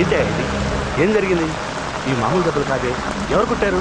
ఏంటి ఏం జరిగింది? ఈ మామూలు దెబ్బలు కాదే ఎవరు కుట్టారు?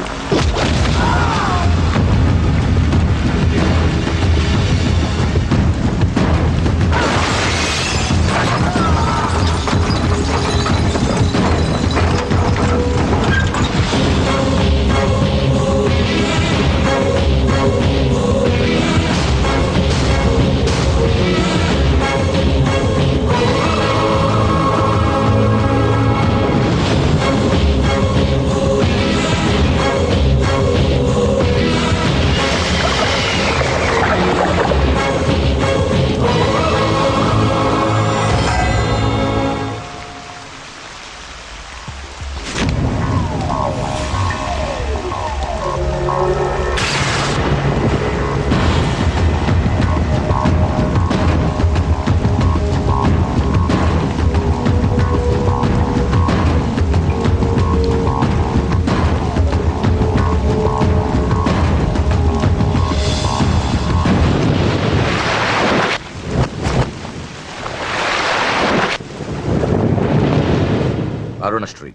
అరుణశ్రీ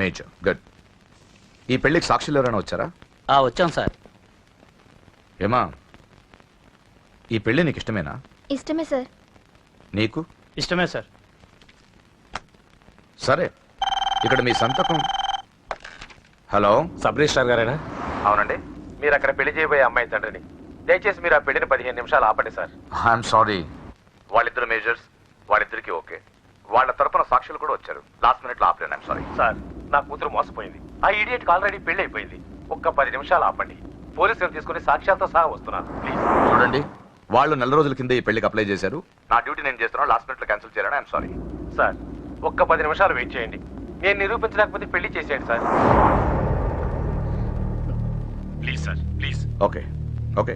మేజర్ గుడ్ ఈ పెళ్ళికి సాక్షులు ఎవరైనా వచ్చారా? ఆ వచ్చాం సార్. ఏమా? ఈ పెళ్ళి నీకు ఇష్టమేనా? ఇష్టమే సార్. నీకు? ఇష్టమే సార్. సరే ఇక్కడ మీ సంతకం. హలో? సబ్ రిజిస్ట్రార్ గారేనా? అవునండి. మీరు అక్కడ పెళ్ళి చేయబోయే అమ్మాయి తండ్రిని. దయచేసి మీరు ఆ పెళ్ళిని పదిహేను నిమిషాలు ఆపండి సార్. ఐఎమ్ సారీ వాళ్ళిద్దరు మేజర్స్ వాళ్ళిద్దరికి ఓకే. వాళ్ళ తరపున సాక్షులు కూడా వచ్చారు. లాస్ట్ మినిట్లో ఆపలేను సారీ సార్ నా కూతురు మోసపోయింది. ఆ ఇడియట్కి ఆల్రెడీ పెళ్ళి అయిపోయింది ఒక్క పది నిమిషాలు ఆపండి. పోలీసులు తీసుకుని సాక్ష్యాలతో సహా వస్తున్నాను. ప్లీజ్ చూడండి వాళ్ళు నెల రోజుల కింద ఈ పెళ్ళికి అప్లై చేశారు. నా డ్యూటీ నేను చేస్తున్నాను లాస్ట్ మినిట్లో క్యాన్సిల్ చేయాలని ఐఎమ్ సారీ సార్ ఒక్క పది నిమిషాలు వెయిట్ చేయండి. నేను నిరూపించలేకపోతే పెళ్ళి చేసేయండి sir please sir please okay okay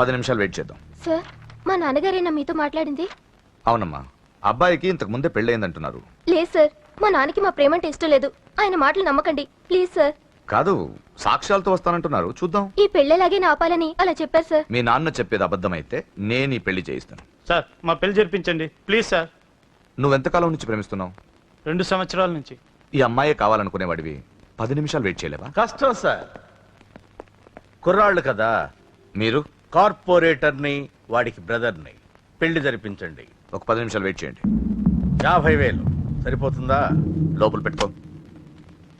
పది నిమిషాలు వెయిట్ చేద్దాం. సార్ మా నాన్నగారేనా మీతో మాట్లాడింది? అవునమ్మా. అబ్బాయికి ఇంతకు ముందే పెళ్ళయిందంటున్నారు. లేదు సార్ మా నాన్నకి మా ప్రేమంటే ఇష్టం లేదు. ఆయన మాటలు నమ్మకండి. Please sir. కాదు సాక్ష్యాలతో వస్తానంటున్నారు. చూద్దాం. ఈ పెళ్ళేలాగే ఆపాలని అలా చెప్పారు సార్. మీ నాన్న చెప్పేది అబద్ధమైతే నేను ఈ పెళ్ళి చేయిస్తాను. సార్ మా పెళ్ళి జరిపించండి. Please sir. నువ్వెంతకాలం నుంచి ప్రేమిస్తున్నావు? రెండు సంవత్సరాల నుంచి. ఈ అమ్మాయే కావాలనుకునేవాడివి. పది నిమిషాలు వెయిట్ చేయలేవా? కష్టం సార్. కుర్రాళ్ళు కదా. మీరు? కార్పొరేటర్ని వాడికి బ్రదర్ని. పెళ్ళి జరిపించండి. ఒక పది నిమిషాలు వెయిట్ చేయండి. యాభై వేలు. సరిపోతుందా? లోపల పెట్టుకో.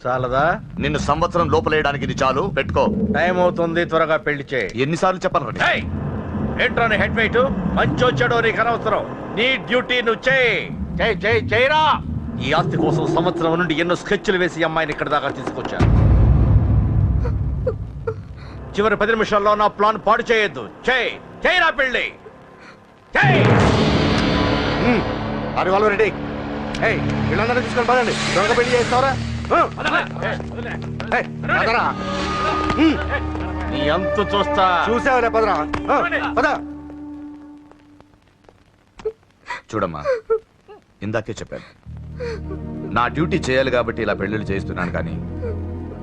చాలదా? నిన్ను సంవత్సరం లోపలేయడానికి ఇది చాలు. పెట్టుకో. టైం అవుతుంది త్వరగా పెళ్ళి చేయి. ఎన్నిసార్లు చెప్పాలి ఏయ్! ఏంట్రా నీ హెడ్ వెయిట్? మంచి వచ్చాడో నీకు అనవసరం. నీ డ్యూటీ నువ్వు చేయి. చేయి చేయి చేయరా. ఈ ఆస్తి కోసం సంవత్సరం నుండి ఎన్నో స్కెచ్లు వేసి ఈ అమ్మాయిని ఇక్కడ దాకా తీసుకొచ్చాను. చివరి పది నిమిషాల్లో నా ప్లాన్ పాడు చేయొద్దు. చేయి చేయరా పెళ్ళి. చేయి! అది వాళ్ళు రెడీ. ఏయ్ వీళ్ళందరూ తీసుకొని పదండి. త్వరగా పెళ్ళి చేస్తావరా? నీ అంతు చూస్తా. చూసావులే పదరా. పద. చూడమ్మా ఇందాకే చెప్పాను. నా డ్యూటీ చేయాలి కాబట్టి ఇలా పెళ్ళిళ్ళు చేస్తున్నాను కానీ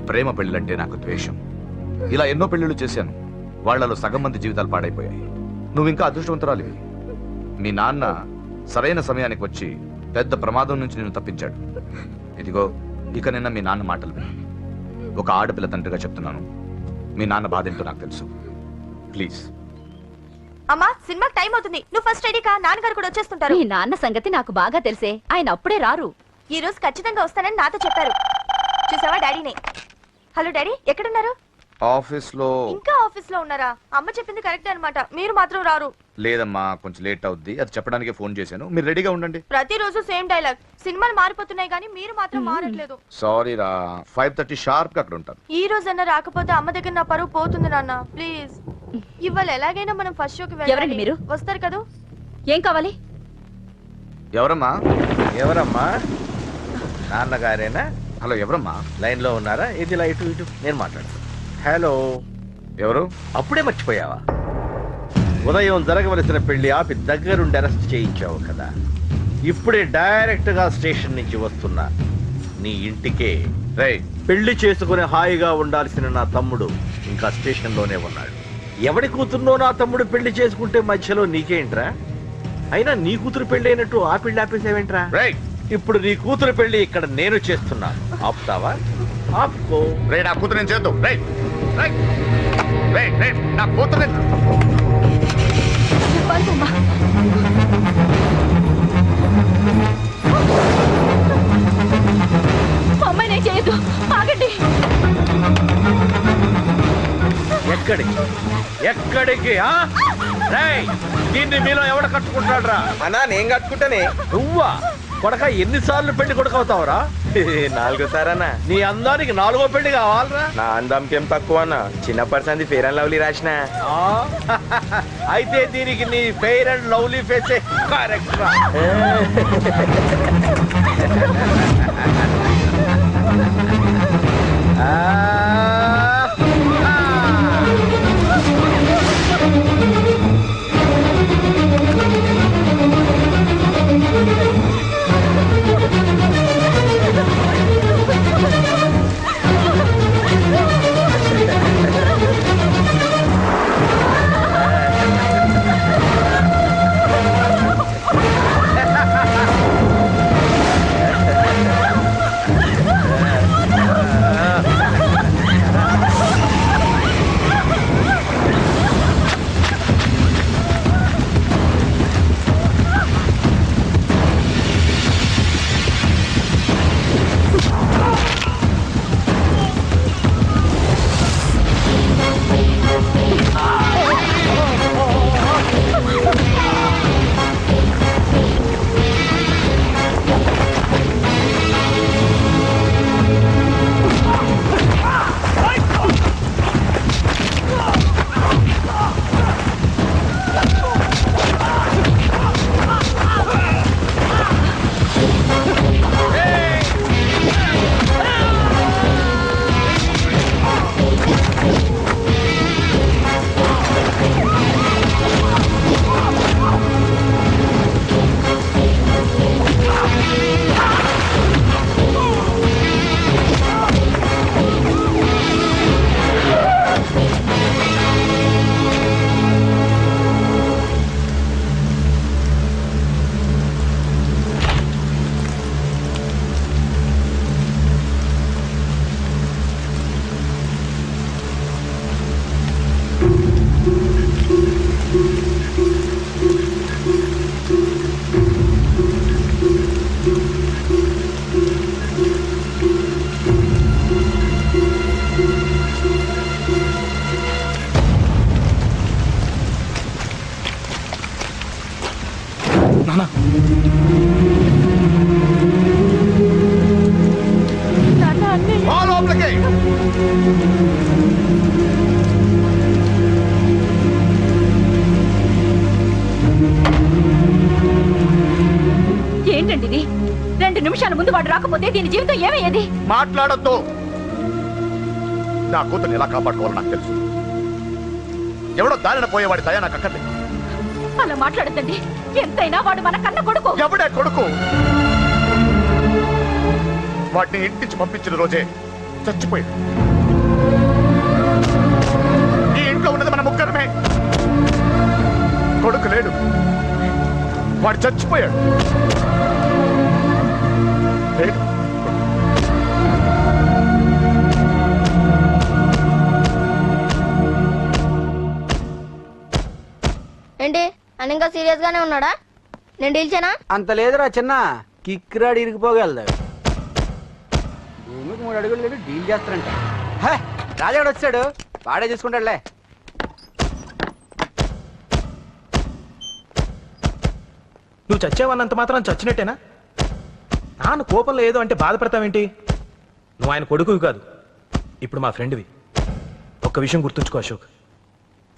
ప్రేమ పెళ్ళంటే నాకు ద్వేషం. ఇలా ఎన్నో పెళ్ళిళ్ళు చేశాను. వాళ్ళలో సగం మంది జీవితాలు పాడైపోయాయి. నువ్వు ఇంకా అదృష్టవంతురాలివి. మీ నాన్న సరైన సమయానికి వచ్చి పెద్ద ప్రమాదం నుంచి నేను తప్పించాడు. ఇదిగో ఇక నిన్న మీ నాన్న మాటలు విను. ఒక ఆడపిల్ల తండ్రిగా చెప్తున్నాను. మీ నాన్న బాధ ఏంటో నాకు తెలుసు. ప్లీజ్. అమ్మా సినిమాకి టైం అవుతుంది. నువ్వు ఫస్ట్ రెడీ కా నాన్నగారు కూడా వచ్చేస్తుంటారు. మీ నాన్న సంగతి నాకు బాగా తెలిసే. ఆయన అప్పుడే రారు. ఈ రోజు ఖచ్చితంగా వస్తానని నాతో చెప్పారు. చూసావా డాడీనే? హలో డాడీ ఎక్కడున్నారు? ఆఫీస్లో ఇంకా ఆఫీస్లో ఉన్నారా? అమ్మ చెప్పింది కరెక్టే అన్నమాట. మీరు మాత్రం రారు. లేదమ్మా కొంచెం లేట్ అవుద్ది. అది చెప్పడానికి ఫోన్ చేశాను. మీరు రెడీగా ఉండండి. ప్రతిరోజు సేమ్ డైలాగ్. సినిమాలు మారిపోతున్నాయి కానీ మీరు మాత్రం మారట్లేదు. సారీ రా. ఫైవ్ థర్టీ షార్ప్గా అక్కడ ఉంటాను. ఈ రోజన్నా రాకపోతే అమ్మ దగ్గర నా పరువు పోతుంది నాన్న. ప్లీజ్ ఇవాళ ఎలాగైనా మనం ఫస్ట్ షోకి ఎవరండి వెళ్ళాలి. మీరు? వస్తారు కదా? ఏం కావాలి? ఎవరమ్మా? ఎవరమ్మా? నాన్నగారేనా? హలో ఎవరమ్మా? లైన్లో ఉన్నారా? ఇది ఇలా ఇటు. ఇటు నేను మాట్లాడతాను హలో. ఎవరు? అప్పుడే మర్చిపోయావా? ఉదయం జరగవలసిన పెళ్ళి ఆపి దగ్గరుండి అరెస్ట్ చేయించావు కదా. ఇప్పుడే డైరెక్ట్గా స్టేషన్ నుంచి వస్తున్నా. నీ ఇంటికే. రే పెళ్ళి చేసుకుని హాయిగా ఉండాల్సిన నా తమ్ముడు ఇంకా స్టేషన్లోనే ఉన్నాడు. ఎవడి కూతుర్నో నా తమ్ముడు పెళ్ళి చేసుకుంటే మధ్యలో నీకేంట్రా? అయినా నీ కూతురు పెళ్ళి అయినట్టు ఆ పెళ్ళి ఆపేసావేంట్రా? రే ఇప్పుడు నీ కూతురు పెళ్ళి ఇక్కడ నేను చేస్తున్నాను ఆపుతావా? ఆపుకో. రే నా కూతురు నేను చేద్దాం. రే రే రే రే నా కూతురు నేను అమ్మాయి నేను చేయొద్దు. ఆగండి. ఎక్కడికి? ఎక్కడికి ఆ? రేయ్, దీన్ని మీలో ఎవడ కట్టుకుంటాడు రా అన్నా నేను కట్టుకుంటానే. నువ్వా? కొడక ఎన్నిసార్లు పెళ్ళి కొడుకవుతావురా నాలుగోసారి అన్న నీ అందానికి నాలుగో పెళ్ళి కావాలరా? నా అందంకేం తక్కువ అన్న చిన్న పర్సంది ఫేర్ అండ్ లవ్లీ రాసిన. ఆ? అయితే దీనికి నీ fair and lovely face correct రా. నిమిషాల ముందు వాడు రాకపోతే దీని జీవితం ఏమయ్యేది? మాట్లాడొద్దు. నా కూతుర్ని ఎలా కాపాడుకోవాలో నాకు తెలుసు. ఎవడో దారిన పోయేవాడి దయ నాకు అక్కర్లేదు. అలా మాట్లాడద్దండి. ఎంతైనా వాడు మన కన్న కొడుకు. ఎవడే కొడుకు? వాటిని ఇంటించి పంపించిన రోజే చచ్చిపోయాడు. ఈ ఇంట్లో ఉన్నది మన ముగ్గురమే. కొడుకు లేడు. వాడు చచ్చిపోయాడు. ఏంటి? అని ఇంకా సీరియస్ గానే ఉన్నాడా? నేను డీల్ చేయనా అంత లేదురా చిన్న. కిక్రాడి ఇరిగిపోగలదు భూమికి మూడు అడుగులు లేదు డీల్ చేస్తారంట హే, రాజాడు వచ్చాడు. వాడే చూసుకుంటాడులే. నువ్వు చచ్చావన్నంత మాత్రం చచ్చినట్టేనా? నాన్న కోపంలో ఏదో అంటే బాధపడతావేంటి? నువ్వు ఆయన కొడుకువి కాదు. ఇప్పుడు మా ఫ్రెండ్వి. ఒక్క విషయం గుర్తుంచుకో అశోక్.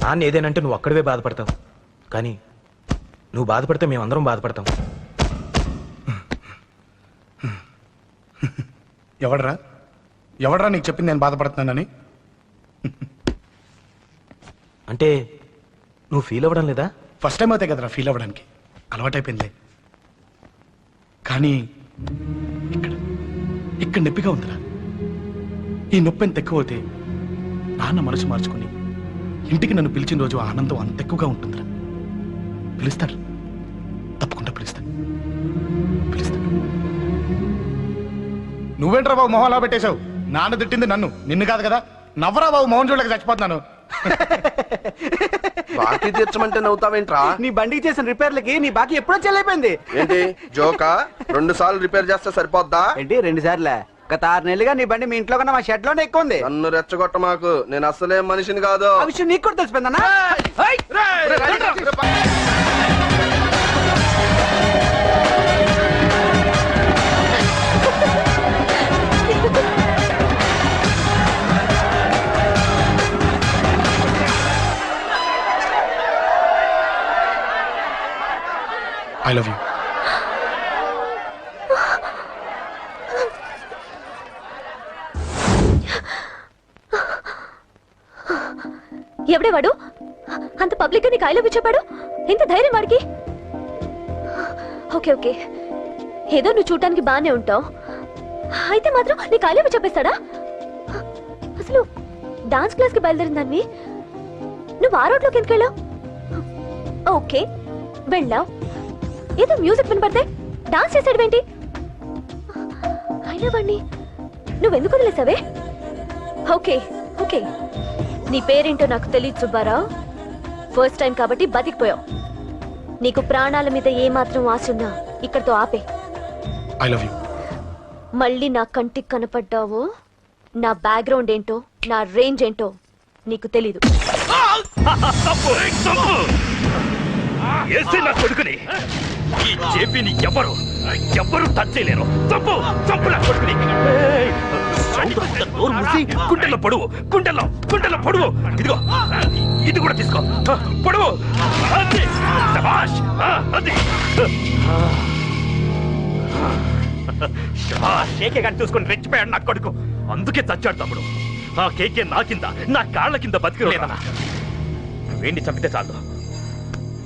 నాన్న ఏదేనంటే నువ్వు అక్కడివే బాధపడతావు. కానీ నువ్వు బాధపడితే మేమందరం బాధపడతాం. ఎవడరా? ఎవడరా నీకు చెప్పింది నేను బాధపడుతున్నానని? అంటే నువ్వు ఫీల్ అవ్వడం లేదా? ఫస్ట్ టైం అవుతాయి కదరా ఫీల్ అవ్వడానికి. అలవాటైపోయిందిలే. కానీ ఇక్కడ. ఇక్కడ నొప్పిగా ఉందిరా. ఈ నొప్పి ఎంత ఎక్కువ అవుతే నాన్న మనసు మార్చుకుని ఇంటికి నన్ను పిలిచిన రోజు ఆ ఆనందం అంత ఎక్కువగా ఉంటుందిరా. పిలుస్తాడు తప్పకుండా పిలుస్తాను పిలుస్తాను నువ్వేంట్రా బాబు మొహం అలా పెట్టేశావు? నాన్న తిట్టింది నన్ను. నిన్ను కాదు కదా. నవ్వరా బాబు మొహం చూడలేక చచ్చిపోతున్నాను. బాకీ తీర్చమంటే నవ్వుతావేంట్రా? నీ బండికి చేసిన రిపేర్లకి నీ బాకీ ఎప్పుడో చెల్లైపోయింది. ఏంటి? జోకా? రెండు సార్లు రిపేర్ చేస్తే సరిపోద్దా? ఏంటి రెండు సార్లే? గత ఆరు నెలలుగా నీ బండి మీ ఇంట్లో కన్నా మా షెడ్లోనే ఎక్కువ ఉంది. నన్ను రెచ్చగొట్ట మాకు. నేను అసలే మనిషిని కాదు. ఆ విషయం నీకు కూడా తెలిసిపోయిందన్నా? ఐ లవ్ యూ ఎవడే వాడు? అంత పబ్లిక్గా నీకు ఐ లవ్ చెప్పాడు? ఎంత ధైర్యం వాడికి? Okay okay. ఏదో నువ్వు చూడటానికి బాగానే ఉంటావు. అయితే మాత్రం నీకు ఐ లవ్ చెప్పేస్తాడా? అసలు డాన్స్ క్లాస్కి బయలుదేరిన దాన్ని నువ్వు ఆ రోడ్లోకి ఎందుకు వెళ్ళావు? ఓకే వెళ్ళావు. ఏదో మ్యూజిక్ వినపడితే డాన్స్ చేసాడువేంటి అయినా వాడిని నువ్వెందుకు వదిలేసావే ఓకే ఓకే నీ పేరేంటో నాకు తెలియదు సుబ్బారావు ఫస్ట్ టైం కాబట్టి బతికిపోయావు నీకు ప్రాణాల మీద ఏమాత్రం ఆశ ఉన్నా ఇక్కడితో ఆపే ఐ లవ్ యూ మళ్ళీ నా కంటికి కనపడ్డావు నా బ్యాక్గ్రౌండ్ ఏంటో నా రేంజ్ ఏంటో నీకు తెలీదు ఏసే నా కొడుకుని ఈ జేపీని ఎవరు టచ్ చేయలేరు. చంపు చంపు నా కొడుకుని నోరు మూసి పొడువు గుండెల్లో గుండెల్లో పొడువు. ఇదిగో ఇది కూడా తీసుకో. పొడువు. అది శబాష్ అది. కేకే గాని చూసుకొని రెచ్చిపోయాడు నా కొడుకు. అందుకే చచ్చాడు తమ్ముడు. ఆ కేకే నా కింద నా కాళ్ళ కింద బతికి లేదన్నా. వీడిని చంపితే చాలు?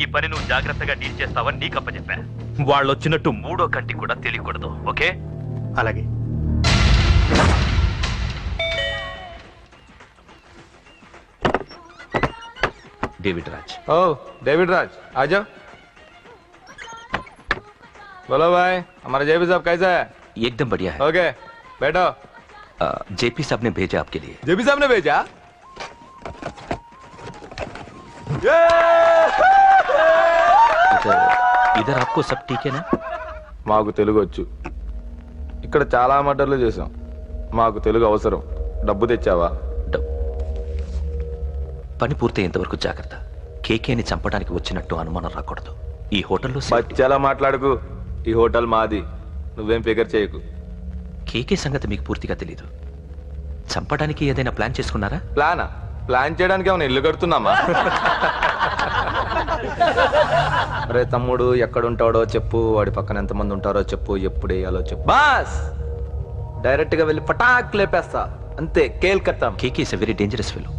ఈ పని నువ్వు జాగ్రత్తగా డీల్ చేస్తావని నీకు అప్పచెప్పా వాళ్ళు వచ్చినట్టు మూడో కంటి కూడా తెలియకూడదు ఓకే అలాగే డేవిడ్ రాజ్ ओ डेविड राज आ जाओ बोलो भाई हमारा जेपी साहब कैसा है एकदम बढ़िया है ओके बैठो जेपी साहब ने भेजा आपके लिए जेपी साहब ने भेजा ये! इधर आपको सब ठीक है ना మాకు తెలుగు వచ్చు ఇక్కడ చాలా మర్డర్లు చేసాం మాకు తెలుగు అవసరం డబ్బు తెచ్చావా పని పూర్తయ్యేంత వరకు జాగ్రత్త కేకేని చంపడానికి వచ్చినట్టు అనుమానం రాకూడదు ఈ హోటల్లో బచ్చాలా మాట్లాడుకు ఈ హోటల్ మాది నువ్వేం ఫిగర్ చేయకు కేకే సంగతి మీకు పూర్తిగా తెలీదు చంపడానికి ఏదైనా ప్లాన్ చేసుకున్నారా ప్లానా ప్లాన్ చేయడానికి ఏమైనా ఇల్లు కడుతున్నామా అరే తమ్ముడు ఎక్కడుంటాడో చెప్పు వాడి పక్కన ఎంతమంది ఉంటారో చెప్పు ఎప్పుడు వేయాలో చెప్పు. బాస్! డైరెక్ట్గా వెళ్ళి పటాక్ లేపేస్తా. అంతే కేల్కత్తా. KK is very dangerous fellow.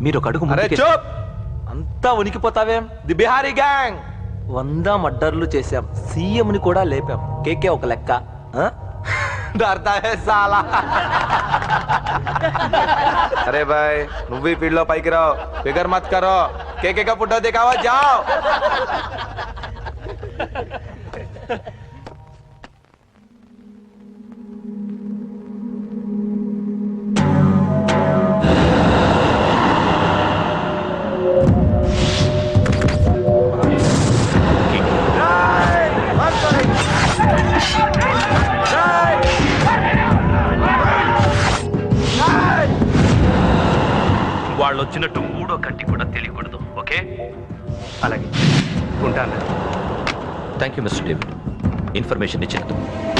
మీరు ఒక అడుగు అంతా ఉనికిపోతావేం? The Bihari gang! వంద మర్డర్లు చేశాం. సీఎం ని కూడా లేపాం. కేకే ఒక లెక్క. సాలా. అరే బాయ్ నువ్వు ఈ ఫీల్డ్లో పైకి రావు. ఫిగర్ మత్కరో కేకే కా పుట్టో దిగావా? జావ్! వాళ్ళు వచ్చినట్టు మూడో కంటి కూడా తెలియకూడదు ఓకే? అలాగే. ఉంటాను. Thank you Mister David. Information ఇచ్చినందుకు.